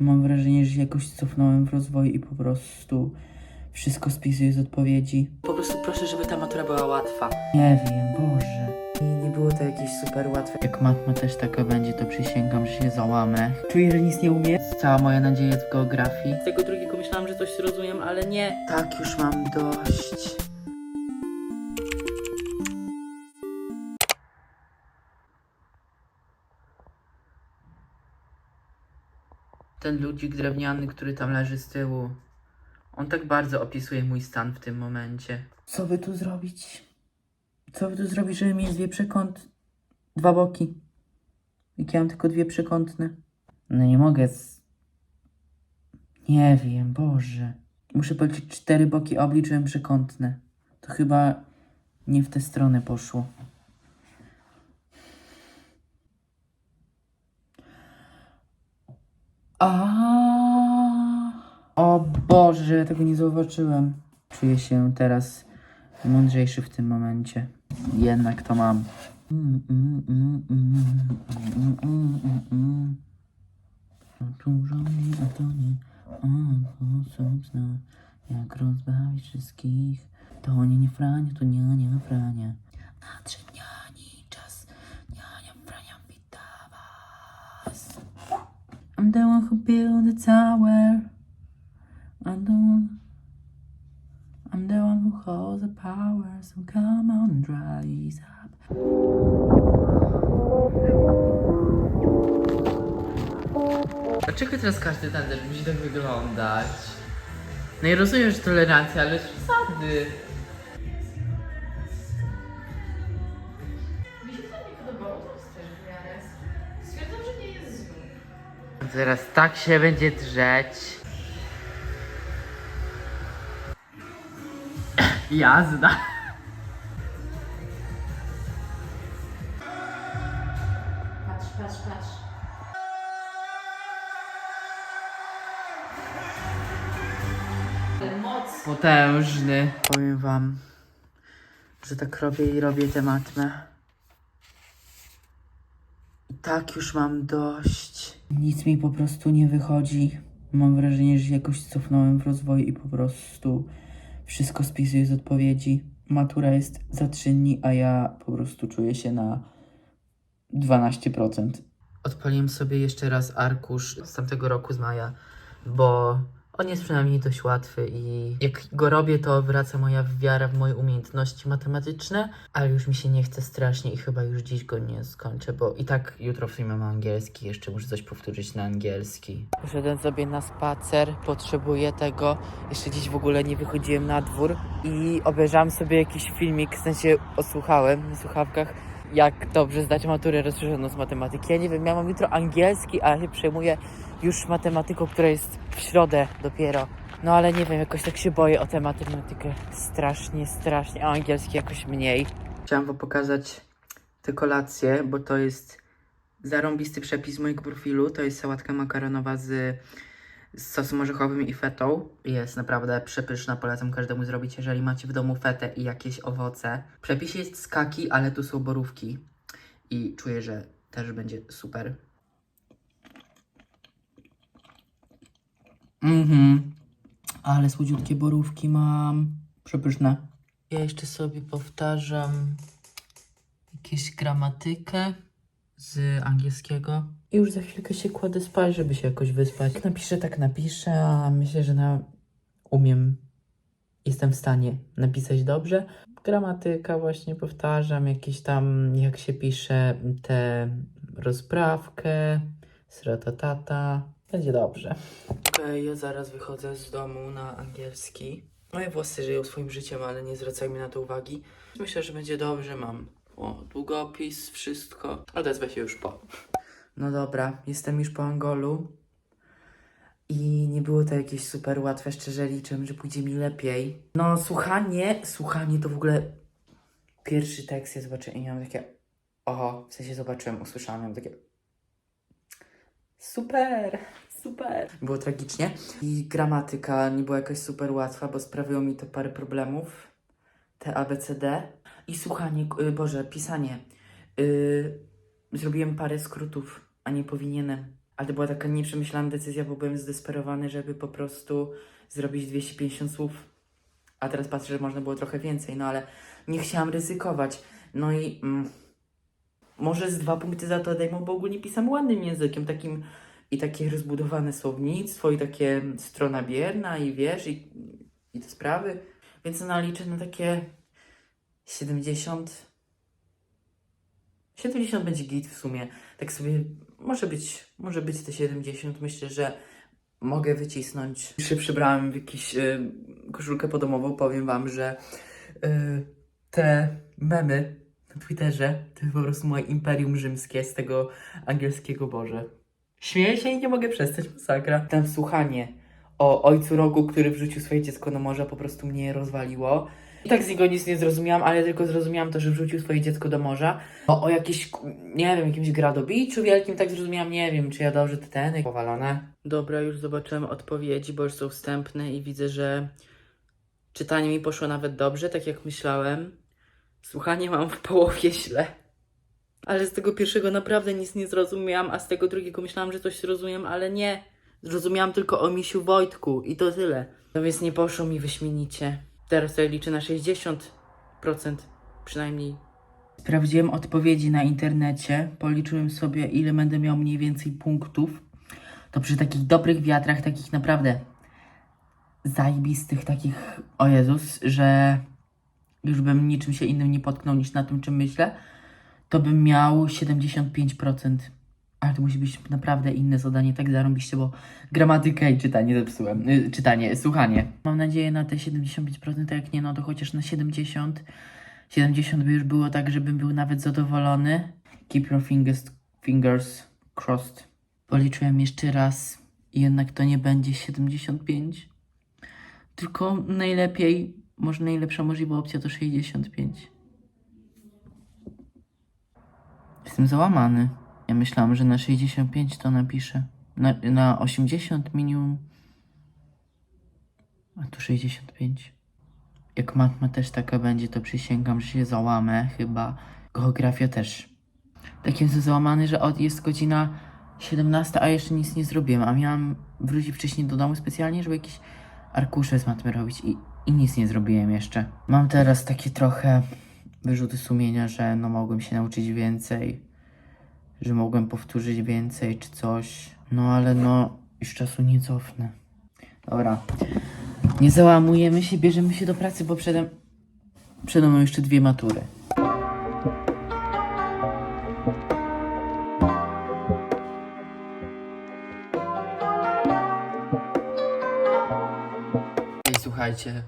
Mam wrażenie, że się jakoś cofnąłem w rozwoju i po prostu wszystko spisuję z odpowiedzi. Po prostu proszę, żeby ta matura była łatwa. Nie wiem, Boże. I nie było to jakieś super łatwe. Jak matma też taka będzie, to przysięgam, że się załamę. Czuję, że nic nie umiem. Cała moja nadzieja jest w geografii. Z tego drugiego myślałam, że coś zrozumiem, ale nie. Tak, już mam dość. Ten ludzik drewniany, który tam leży z tyłu. On tak bardzo opisuje mój stan w tym momencie. Co by tu zrobić? Co by tu zrobić, żeby mieć dwie przekąt... Dwa boki? Jak ja mam tylko dwie przekątne. No nie mogę z... Nie wiem, Boże. Muszę policzyć cztery boki, obliczyłem przekątne. To chyba nie w tę stronę poszło. A. O Boże, tego nie zauważyłem. Czuję się teraz mądrzejszy w tym momencie. Jednak to mam. Mi, a to nie on sposób zna, jak rozbawić wszystkich. To nie, nie Frania, to nie, nie Frania. Nadszedł niani czas, I'm the one who built the tower. I'm the one. I'm the one who holds the power. So come on and rise up. Dlaczego teraz każdy tandem musi tak wyglądać? No i rozumiem, że tolerancja, ale przesady. Teraz tak się będzie drzeć. Jazda. Patrz, patrz, patrz. Moc. Potężny. Powiem wam, że tak robię i robię tę matmę. I tak już mam dość. Nic mi po prostu nie wychodzi. Mam wrażenie, że jakoś cofnąłem w rozwoju i po prostu wszystko spisuję z odpowiedzi. Matura jest za trzy dni, a ja po prostu czuję się na 12%. Odpaliłem sobie jeszcze raz arkusz z tamtego roku z maja, bo on jest przynajmniej dość łatwy i jak go robię, to wraca moja wiara w moje umiejętności matematyczne, ale już mi się nie chce strasznie i chyba już dziś go nie skończę, bo i tak jutro w sumie mam angielski, jeszcze muszę coś powtórzyć na angielski. Poszedłem sobie na spacer, potrzebuję tego. Jeszcze dziś w ogóle nie wychodziłem na dwór i obejrzałem sobie jakiś filmik, w sensie odsłuchałem na słuchawkach, jak dobrze zdać maturę rozszerzoną z matematyki. Ja nie wiem, ja mam jutro angielski, a ja się przejmuję już matematyką, która jest w środę dopiero. No ale nie wiem, jakoś tak się boję o tę matematykę. Strasznie, strasznie, a angielski jakoś mniej. Chciałem wam pokazać tę kolację, bo to jest zarąbisty przepis mojego profilu. To jest sałatka makaronowa z, z sosem orzechowym i fetą. Jest naprawdę przepyszna, polecam każdemu zrobić, jeżeli macie w domu fetę i jakieś owoce. Przepis jest z kaki, ale tu są borówki i czuję, że też będzie super. Mhm. Ale słodziutkie borówki mam. Przepyszne. Ja jeszcze sobie powtarzam jakieś gramatykę z angielskiego. I już za chwilkę się kładę spać, żeby się jakoś wyspać. Jak napiszę, tak napiszę, a myślę, że na... umiem, jestem w stanie napisać dobrze. Gramatyka właśnie powtarzam, jakieś tam, jak się pisze tę rozprawkę, sratatata. Będzie dobrze. Okej, ja zaraz wychodzę z domu na angielski. Moje włosy żyją swoim życiem, ale nie zwracajmy na to uwagi. Myślę, że będzie dobrze. Mam o, długopis, wszystko. Odezwę się już po. No dobra, jestem już po Angolu. I nie było to jakieś super łatwe, szczerze liczę, że pójdzie mi lepiej. No, słuchanie, słuchanie to w ogóle pierwszy tekst ja zobaczyłem i miałam takie oho, w sensie zobaczyłem, usłyszałam, miałam takie super, super. Było tragicznie. I gramatyka nie była jakaś super łatwa, bo sprawiło mi to parę problemów. Te ABCD. I słuchanie, y, Boże, pisanie. Y, zrobiłem parę skrótów, a nie powinienem. Ale to była taka nieprzemyślana decyzja, bo byłem zdesperowany, żeby po prostu zrobić 250 słów. A teraz patrzę, że można było trochę więcej, no ale nie chciałam ryzykować. No i mm, może z dwa punkty za to odejmą, bo ogólnie pisam ładnym językiem, takim i takie rozbudowane słownictwo, i takie strona bierna, i wiesz, i, i te sprawy. Więc no liczę na takie 70. 70 będzie git w sumie. Tak sobie może być, może być te 70. Myślę, że mogę wycisnąć. Już się przebrałem w jakąś y, koszulkę podomową. Powiem wam, że y, te memy na Twitterze to jest po prostu moje imperium rzymskie z tego angielskiego Boże. Śmieję się i nie mogę przestać, masakra. Tam słuchanie o ojcu rogu, który wrzucił swoje dziecko do morza, po prostu mnie rozwaliło. I tak z niego nic nie zrozumiałam, ale tylko zrozumiałam to, że wrzucił swoje dziecko do morza. O, o jakieś, nie wiem, jakimś gradobiczu wielkim, tak zrozumiałam, nie wiem, czy ja dobrze te ten powalone. Dobra, już zobaczyłem odpowiedzi, bo już są wstępne i widzę, że czytanie mi poszło nawet dobrze, tak jak myślałem. Słuchanie mam w połowie źle. Ale z tego pierwszego naprawdę nic nie zrozumiałam, a z tego drugiego myślałam, że coś zrozumiem, ale nie. Zrozumiałam tylko o misiu Wojtku i to tyle. No więc nie poszło mi wyśmienicie. Teraz ja liczę na 60% przynajmniej. Sprawdziłem odpowiedzi na internecie, policzyłem sobie ile będę miał mniej więcej punktów. To przy takich dobrych wiatrach, takich naprawdę zajebistych, takich, o Jezus, że już bym niczym się innym nie potknął niż na tym, czym myślę, to bym miał 75%. Ale to musi być naprawdę inne zadanie, tak zarąbiście, bo gramatykę i czytanie zepsułem. Y, czytanie, słuchanie. Mam nadzieję na te 75%, a jak nie, no to chociaż na 70%. 70 by już było tak, żebym był nawet zadowolony. Keep your fingers, fingers crossed. Policzyłem jeszcze raz i jednak to nie będzie 75. Tylko najlepiej, może najlepsza możliwa opcja to 65. Jestem załamany. Ja myślałam, że na 65 to napiszę. Na, na 80 minimum. A tu 65. Jak matma też taka będzie, to przysięgam, że się załamę chyba. Geografia też. Tak jestem załamany, że od, jest godzina 17, a jeszcze nic nie zrobiłem. A miałam wrócić wcześniej do domu specjalnie, żeby jakieś arkusze z matmy robić i, i nic nie zrobiłem jeszcze. Mam teraz takie trochę wyrzuty sumienia, że no mogłem się nauczyć więcej, że mogłem powtórzyć więcej czy coś. No ale no już czasu nie cofnę. Dobra. Nie załamujemy się, bierzemy się do pracy, bo przede, przede mną jeszcze dwie matury. I słuchajcie,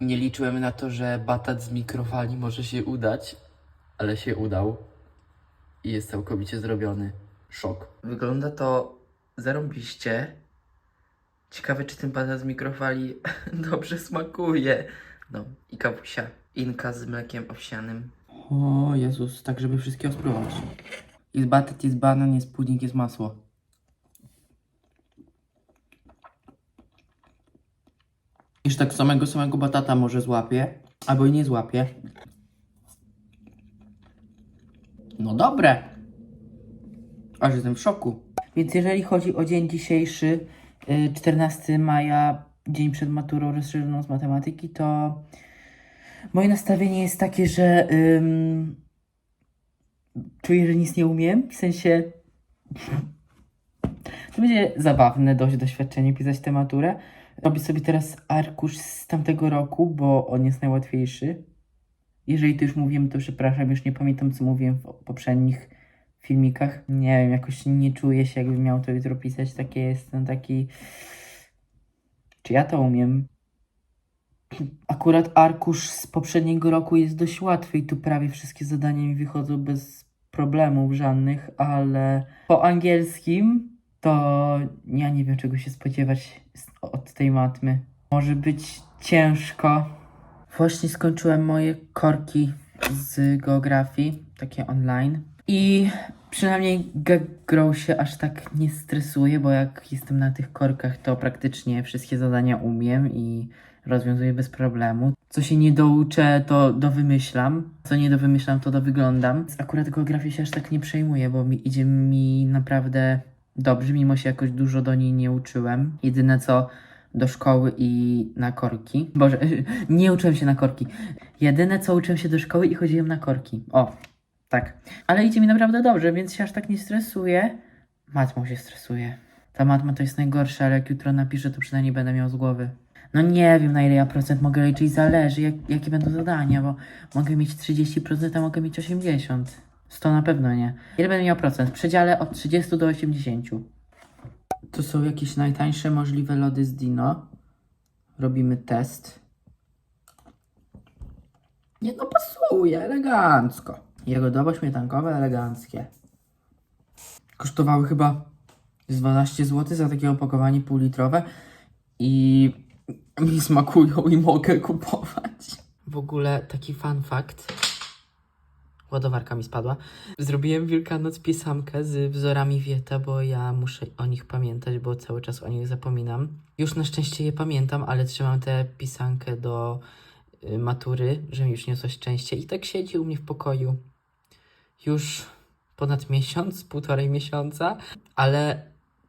nie liczyłem na to, że batat z mikrofali może się udać, ale się udał i jest całkowicie zrobiony. Szok. Wygląda to zarąbiście. Ciekawe, czy ten batat z mikrofali dobrze smakuje. No, i kawusia. Inka z mlekiem owsianym. O Jezus, tak żeby wszystkiego spróbować. Jest batat, jest banan, jest pudding, jest masło. Już tak samego samego batata może złapię, albo i nie złapię. No dobre. Aż jestem w szoku. Więc jeżeli chodzi o dzień dzisiejszy, y, 14 maja, dzień przed maturą rozszerzoną z matematyki, to moje nastawienie jest takie, że ym, czuję, że nic nie umiem. W sensie to będzie zabawne dość doświadczenie pisać tę maturę. Robię sobie teraz arkusz z tamtego roku, bo on jest najłatwiejszy. Jeżeli to już mówiłem, to przepraszam, już nie pamiętam co mówiłem w poprzednich filmikach. Nie wiem, jakoś nie czuję się, jakbym miał to jutro pisać. Takie jestem taki. Czy ja to umiem? Akurat arkusz z poprzedniego roku jest dość łatwy i tu prawie wszystkie zadania mi wychodzą bez problemów żadnych, ale po angielskim to ja nie wiem czego się spodziewać od tej matmy. Może być ciężko. Właśnie skończyłem moje korki z geografii, takie online. I przynajmniej Grow się aż tak nie stresuje, bo jak jestem na tych korkach, to praktycznie wszystkie zadania umiem i rozwiązuję bez problemu. Co się nie douczę, to dowymyślam. Co nie dowymyślam, to dowyglądam. Akurat geografia się aż tak nie przejmuje, bo mi, idzie mi naprawdę dobrze, mimo się jakoś dużo do niej nie uczyłem. Jedyne co do szkoły i na korki. Boże, nie uczyłem się na korki. Jedyne co uczyłem się do szkoły i chodziłem na korki. O, tak. Ale idzie mi naprawdę dobrze, więc się aż tak nie stresuję. Matmą się stresuje. Ta matma to jest najgorsza, ale jak jutro napiszę, to przynajmniej będę miał z głowy. No nie wiem na ile ja procent mogę liczyć, zależy jak, jakie będą zadania, bo mogę mieć 30%, a mogę mieć 80%. 100 na pewno nie. Ile będę miał procent? W przedziale od 30 do 80. To są jakieś najtańsze możliwe lody z Dino. Robimy test. Nie no pasuje, elegancko. Jagodowo-śmietankowe, eleganckie. Kosztowały chyba z 12 zł za takie opakowanie półlitrowe i mi smakują i mogę kupować. W ogóle taki fun fact. Ładowarka mi spadła. Zrobiłem Wielkanoc pisamkę z wzorami Wieta, bo ja muszę o nich pamiętać, bo cały czas o nich zapominam. Już na szczęście je pamiętam, ale trzymam tę pisankę do y, matury, że mi już niosła szczęście. I tak siedzi u mnie w pokoju już ponad miesiąc, półtorej miesiąca, ale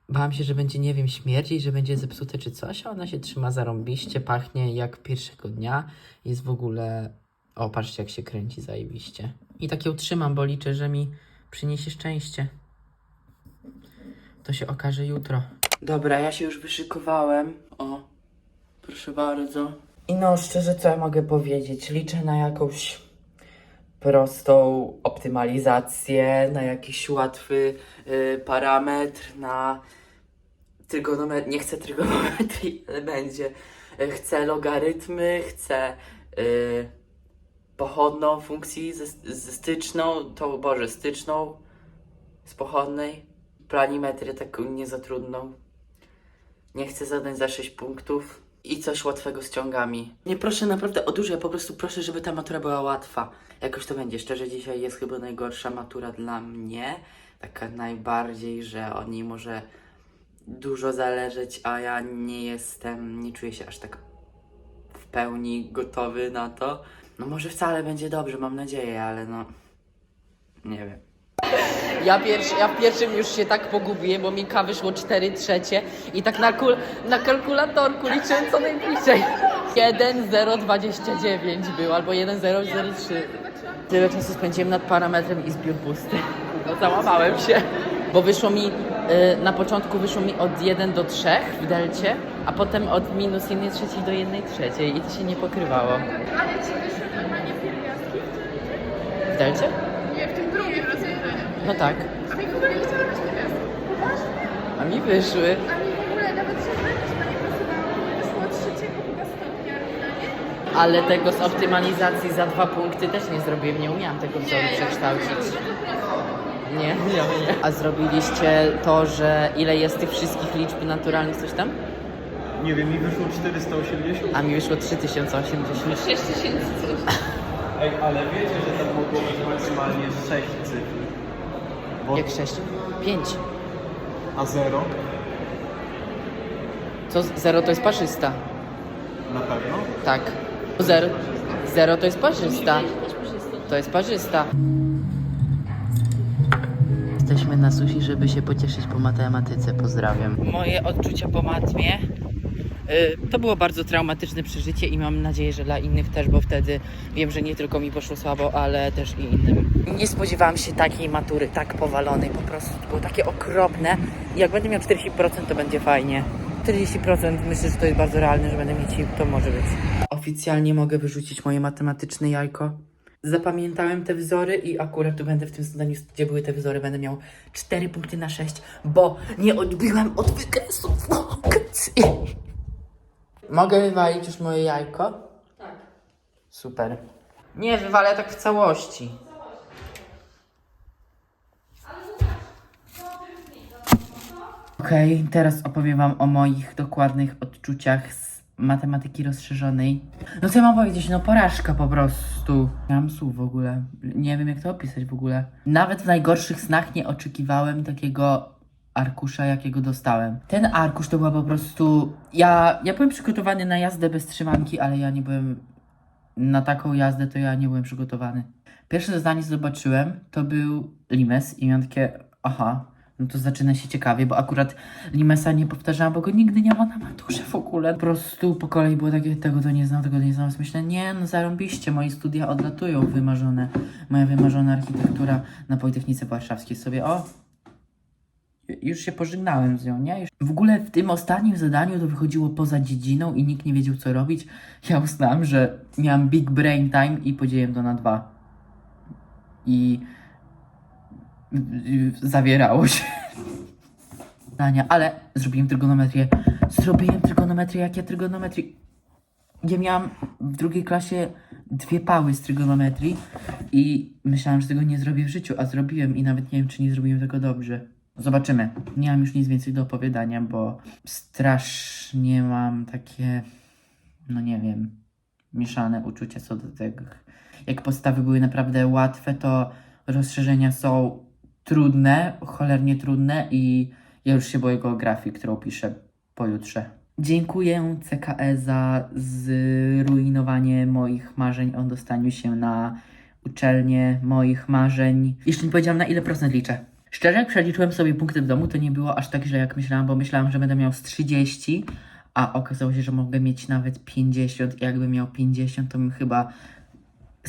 bałam się, że będzie, nie wiem, śmierdzić, że będzie zepsute czy coś, a ona się trzyma zarąbiście, pachnie jak pierwszego dnia, jest w ogóle... O, patrzcie jak się kręci zajebiście. I tak ją trzymam, bo liczę, że mi przyniesie szczęście. To się okaże jutro. Dobra, ja się już wyszykowałem. O, proszę bardzo. I no, szczerze, co ja mogę powiedzieć? Liczę na jakąś prostą optymalizację, na jakiś łatwy y, parametr, na trygonometr. Nie chcę trygonometrii, ale będzie. Y, Chcę logarytmy, chcę y, pochodną funkcji ze, styczną, to Boże, styczną z pochodnej, planimetrię taką nie za trudną. Nie chcę zadań za 6 punktów i coś łatwego z ciągami. Nie proszę naprawdę o dużo, ja po prostu proszę, żeby ta matura była łatwa. Jakoś to będzie. Szczerze, dzisiaj jest chyba najgorsza matura dla mnie. Taka najbardziej, że od niej może dużo zależeć, a ja nie jestem, nie czuję się aż tak w pełni gotowy na to. No może wcale będzie dobrze, mam nadzieję, ale no... Nie wiem. Ja, pierwszy, ja w pierwszym już się tak pogubiłem, bo mi K wyszło 4 trzecie i tak na, kul, na kalkulatorku liczyłem co najbliżej. 1,029 był albo 1,003. Tyle czasu spędziłem nad parametrem i zbiór pusty. No załamałem się. Bo wyszło mi, y, na początku wyszło mi od 1 do 3 w delcie, a potem od minus 1 trzeciej do 1 trzeciej i to się nie pokrywało. Ale ci wyszły normalnie pierwiastki? W delcie? Nie, w tym drugim rozwiązaniu. No tak. A mi w ogóle nie chciało być pierwiastki. A mi wyszły. A mi w ogóle nawet się chyba nie pasowało. Wyszło od trzeciego chyba stopnia równanie. Ale tego z optymalizacji za dwa punkty też nie zrobiłem, nie umiałam tego wzoru przekształcić. Nie, nie, nie. A zrobiliście to, że ile jest tych wszystkich liczb naturalnych, coś tam? Nie wiem, mi wyszło 480. A mi wyszło 3080. 6000 coś. Ej, ale wiecie, że tam mogło być maksymalnie 6 cyfr. Bo, Jak 6? 5. a 0? Co 0 to jest parzysta. Na pewno? Tak. 0. 0 to jest parzysta. To jest parzysta. Na sushi, żeby się pocieszyć po matematyce. Pozdrawiam. Moje odczucia po matmie. Y, To było bardzo traumatyczne przeżycie i mam nadzieję, że dla innych też, bo wtedy wiem, że nie tylko mi poszło słabo, ale też i innym. Nie spodziewałam się takiej matury, tak powalonej, po prostu to było takie okropne. Jak będę miał 40%, to będzie fajnie. 40% myślę, że to jest bardzo realne, że będę mieć i to może być. Oficjalnie mogę wyrzucić moje matematyczne jajko. Zapamiętałem te wzory i akurat tu będę w tym zadaniu, gdzie były te wzory, będę miał 4 punkty na 6, bo nie odbiłem od wykresów. Mogę wywalić już moje jajko? Tak. Super. Nie, wywalę tak w całości. Okej, teraz opowiem Wam o moich dokładnych odczuciach z matematyki rozszerzonej. No co ja mam powiedzieć, no porażka po prostu. Nie mam słów w ogóle. Nie wiem jak to opisać w ogóle. Nawet w najgorszych snach nie oczekiwałem takiego arkusza, jakiego dostałem. Ten arkusz to była po prostu... Ja, ja byłem przygotowany na jazdę bez trzymanki, ale ja nie byłem... Na taką jazdę to ja nie byłem przygotowany. Pierwsze zdanie zobaczyłem to był limes i miałem takie, aha, no to zaczyna się ciekawie, bo akurat Limesa nie powtarzałam, bo go nigdy nie ma na maturze w ogóle. Po prostu po kolei było takie, tego to nie znam, tego to nie znam. Więc Myślę, nie, no zarąbiście, moje studia odlatują wymarzone. Moja wymarzona architektura na Politechnice Warszawskiej sobie, o, już się pożegnałem z nią, nie? W ogóle w tym ostatnim zadaniu to wychodziło poza dziedziną i nikt nie wiedział, co robić. Ja uznałam, że miałam big brain time i podzieliłem to na dwa. I zawierało się. Zdania, ale zrobiłem trygonometrię. Zrobiłem trygonometrię, jak ja trygonometrii. Ja miałam w drugiej klasie dwie pały z trygonometrii i myślałam, że tego nie zrobię w życiu, a zrobiłem i nawet nie wiem, czy nie zrobiłem tego dobrze. Zobaczymy. Nie mam już nic więcej do opowiadania, bo strasznie mam takie, no nie wiem, mieszane uczucia co do tego. Jak podstawy były naprawdę łatwe, to rozszerzenia są trudne, cholernie trudne i ja już się boję geografii, którą piszę pojutrze. Dziękuję CKE za zrujnowanie moich marzeń o dostaniu się na uczelnię moich marzeń. Jeszcze nie powiedziałam na ile procent liczę. Szczerze, jak przeliczyłem sobie punkty w domu, to nie było aż tak źle, jak myślałam, bo myślałam, że będę miał z 30, a okazało się, że mogę mieć nawet 50. I jakbym miał 50, to bym chyba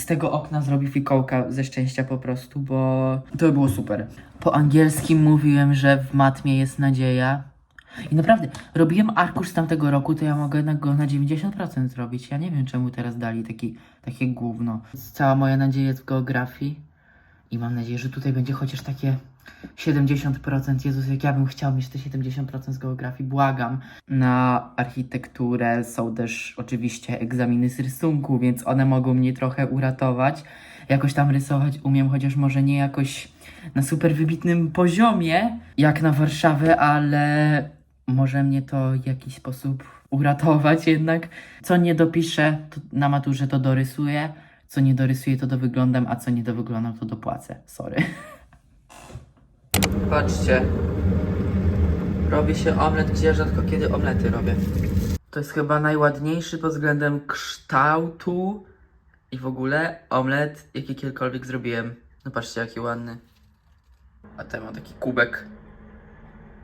z tego okna zrobił fikołka ze szczęścia po prostu, bo to by było super. Po angielskim mówiłem, że w matmie jest nadzieja. I naprawdę, robiłem arkusz z tamtego roku, to ja mogę jednak go na 90% zrobić. Ja nie wiem, czemu teraz dali taki, takie gówno. Cała moja nadzieja jest w geografii. I mam nadzieję, że tutaj będzie chociaż takie 70%. Jezus, jak ja bym chciał mieć te 70% z geografii, błagam. Na architekturę są też oczywiście egzaminy z rysunku, więc one mogą mnie trochę uratować. Jakoś tam rysować umiem, chociaż może nie jakoś na super wybitnym poziomie, jak na Warszawę, ale może mnie to w jakiś sposób uratować jednak. Co nie dopiszę na maturze, to dorysuję. Co nie dorysuję, to dowyglądam, a co nie dowyglądam, to dopłacę. Sorry. Patrzcie. Robi się omlet, gdzie ja rzadko kiedy omlety robię. To jest chyba najładniejszy pod względem kształtu i w ogóle omlet, jaki kiedykolwiek zrobiłem. No patrzcie, jaki ładny. A ten ma taki kubek.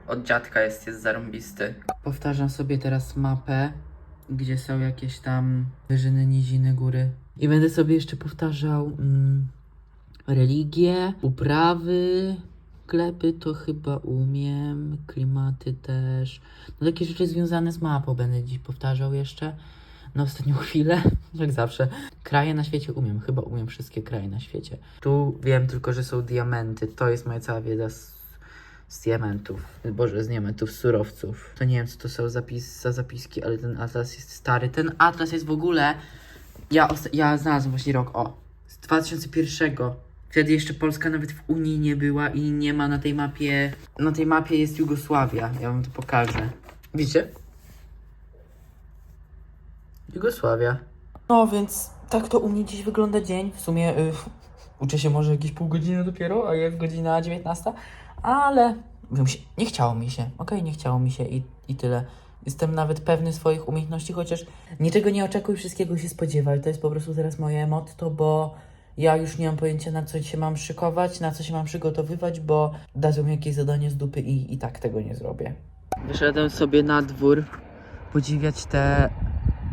Od dziadka jest, jest zarąbisty. Powtarzam sobie teraz mapę, gdzie są jakieś tam wyżyny, niziny, góry. I będę sobie jeszcze powtarzał mm, religie, uprawy, sklepy to chyba umiem, klimaty też. No takie rzeczy związane z mapą będę dziś powtarzał jeszcze. Na ostatnią chwilę, jak zawsze. Kraje na świecie umiem, chyba umiem wszystkie kraje na świecie. Tu wiem tylko, że są diamenty. To jest moja cała wiedza z, z diamentów. Boże, z diamentów, z surowców. To nie wiem, co to są zapis, za zapiski, ale ten atlas jest stary. Ten atlas jest w ogóle. Ja, ja znalazłem właśnie rok, o, z 2001. Wtedy jeszcze Polska nawet w Unii nie była i nie ma na tej mapie. Na tej mapie jest Jugosławia. Ja wam to pokażę. Widzicie? Jugosławia. No więc tak to u mnie dziś wygląda dzień. W sumie y, uczę się może jakieś pół godziny dopiero, a jest godzina 19, ale nie chciało mi się. Okej, nie chciało mi się i, i tyle. Jestem nawet pewny swoich umiejętności, chociaż niczego nie oczekuj, wszystkiego się spodziewaj. To jest po prostu teraz moje motto, bo ja już nie mam pojęcia na co się mam szykować, na co się mam przygotowywać, bo dadzą mi jakieś zadanie z dupy i, i tak tego nie zrobię. Wyszedłem sobie na dwór podziwiać te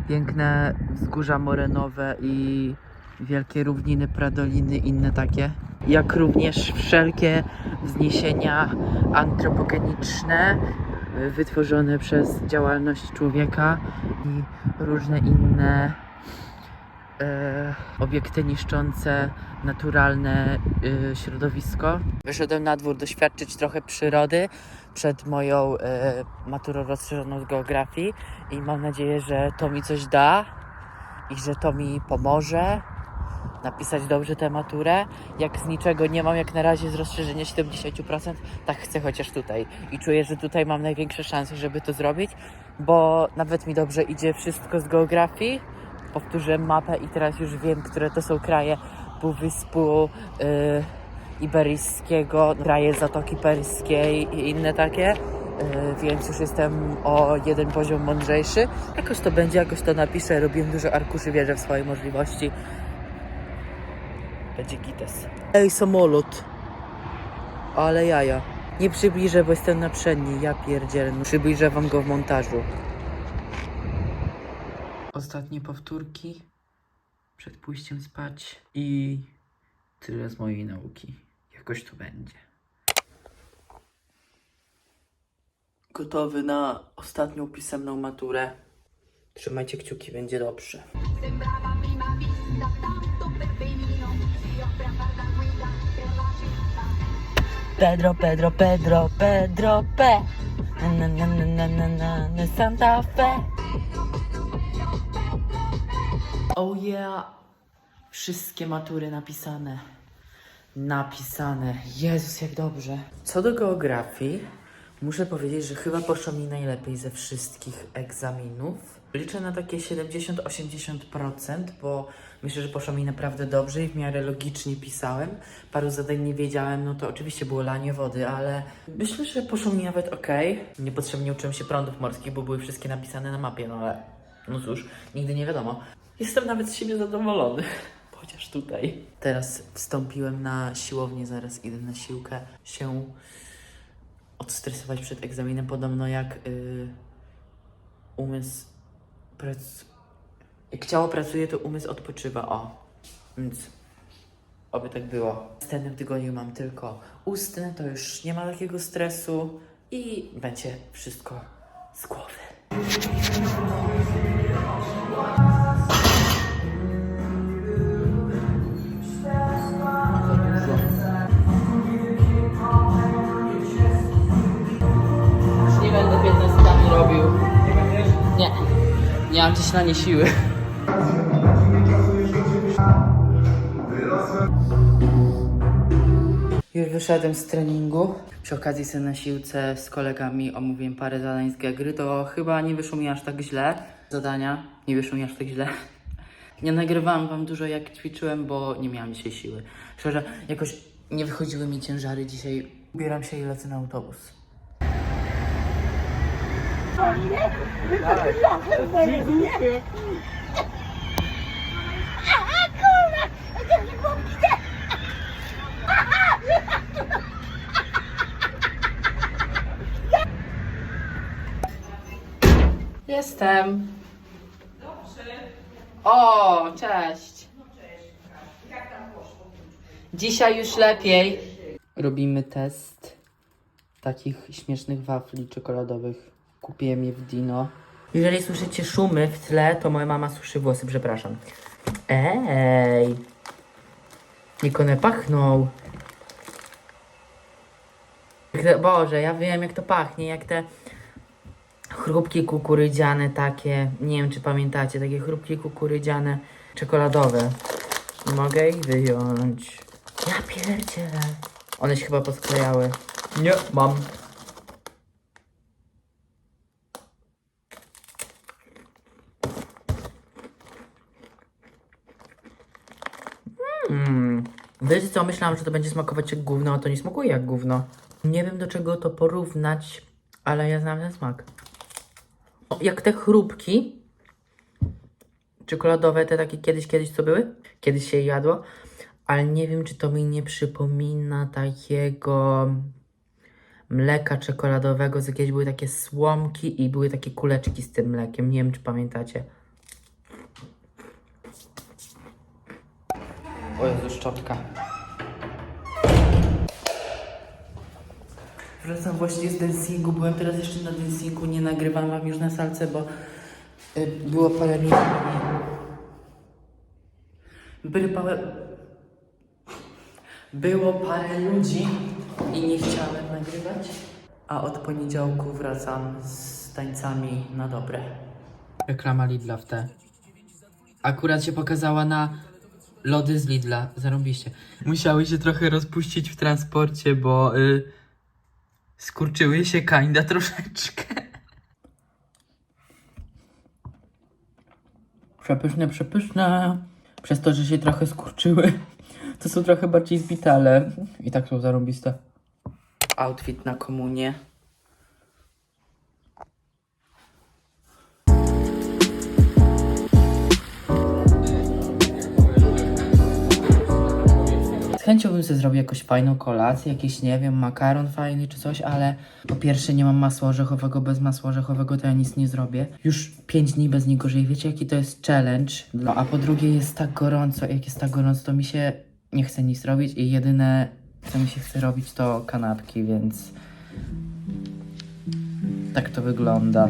piękne wzgórza morenowe i wielkie równiny, pradoliny, inne takie. Jak również wszelkie wzniesienia antropogeniczne wytworzone przez działalność człowieka i różne inne obiekty niszczące naturalne y, środowisko. Wyszedłem na dwór doświadczyć trochę przyrody przed moją e, maturą rozszerzoną z geografii i mam nadzieję, że to mi coś da i że to mi pomoże napisać dobrze tę maturę. Jak z niczego nie mam jak na razie z rozszerzenia 70%, tak chcę chociaż tutaj. I czuję, że tutaj mam największe szanse, żeby to zrobić, bo nawet mi dobrze idzie wszystko z geografii. Powtórzyłem mapę i teraz już wiem, które to są kraje Półwyspu yy, Iberyjskiego, kraje Zatoki Perskiej i inne takie. Yy, więc już jestem o jeden poziom mądrzejszy. Jakoś to będzie, jakoś to napiszę. Robiłem dużo arkuszy, wierzę w swoje możliwości. Będzie gites. Ej, samolot. Ale jaja. Nie przybliżę, bo jestem na przedniej. Ja pierdzielę. No, Przybliżę wam go w montażu. Ostatnie powtórki przed pójściem spać i tyle z mojej nauki. Jakoś to będzie. Gotowy na ostatnią pisemną maturę. Trzymajcie kciuki, będzie dobrze. Pedro, Pedro, Pedro, Pedro P. Na, na, na, na, na, na, na Santa Fe. Oh yeah. Wszystkie matury napisane. Napisane. Jezus, jak dobrze. Co do geografii, muszę powiedzieć, że chyba poszło mi najlepiej ze wszystkich egzaminów. Liczę na takie 70-80%, bo myślę, że poszło mi naprawdę dobrze i w miarę logicznie pisałem. Paru zadań nie wiedziałem, no to oczywiście było lanie wody, ale myślę, że poszło mi nawet ok. Niepotrzebnie uczyłem się prądów morskich, bo były wszystkie napisane na mapie, no ale no cóż, nigdy nie wiadomo. Jestem nawet z siebie zadowolony. Chociaż tutaj. Teraz wstąpiłem na siłownię, zaraz idę na siłkę się odstresować przed egzaminem. Podobno jak y, umysł prac... Jak ciało pracuje, to umysł odpoczywa. O, więc oby tak było. W następnym tygodniu mam tylko ustne, to już nie ma takiego stresu i będzie wszystko z głowy. Nie mam dziś na nie siły. Już wyszedłem z treningu. Przy okazji sobie na siłce z kolegami omówiłem parę zadań z Gegry. To chyba nie wyszło mi aż tak źle. Zadania nie wyszło mi aż tak źle. Nie nagrywałam wam dużo jak ćwiczyłem, bo nie miałam dzisiaj siły. Szczerze, jakoś nie wychodziły mi ciężary dzisiaj. Ubieram się i lecę na autobus. Jestem. O, cześć. Dzisiaj już lepiej. Robimy test takich śmiesznych wafli czekoladowych. Kupiłem je w Dino. Jeżeli słyszycie szumy w tle, to moja mama suszy włosy, przepraszam. Ej! Jak one pachną. Boże, ja wiem jak to pachnie, jak te chrupki kukurydziane takie, nie wiem czy pamiętacie, takie chrupki kukurydziane czekoladowe. Mogę ich wyjąć. Ja pierdzielę. One się chyba posklejały. Nie, mam. Wiecie co, myślałam, że to będzie smakować jak gówno, a to nie smakuje jak gówno. Nie wiem do czego to porównać, ale ja znam ten smak. O, jak te chrupki czekoladowe, te takie kiedyś, kiedyś co były? Kiedyś się jadło, ale nie wiem, czy to mi nie przypomina takiego mleka czekoladowego, z jakieś były takie słomki i były takie kuleczki z tym mlekiem. Nie wiem, czy pamiętacie. O Jezu, szczotka. Wracam właśnie z dancingu. Byłem teraz jeszcze na dancingu. Nie nagrywam wam już na salce, bo y, było parę ludzi. Były parę... Było parę ludzi i nie chciałem nagrywać. A od poniedziałku wracam z tańcami na dobre. Reklama Lidla w te. Akurat się pokazała na lody z Lidla. Zarąbiście. Musiały się trochę rozpuścić w transporcie, bo y, skurczyły się kinda troszeczkę. Przepyszne, przepyszne. Przez to, że się trochę skurczyły, to są trochę bardziej zbitale. I tak są zarąbiste. Outfit na komunię. Chęcią bym sobie zrobił jakąś fajną kolację, jakiś, nie wiem, makaron fajny czy coś, ale po pierwsze nie mam masła orzechowego, bez masła orzechowego to ja nic nie zrobię. Już 5 dni bez niego żyję, wiecie jaki to jest challenge? No a po drugie jest tak gorąco, jak jest tak gorąco, to mi się nie chce nic robić i jedyne co mi się chce robić to kanapki, więc tak to wygląda.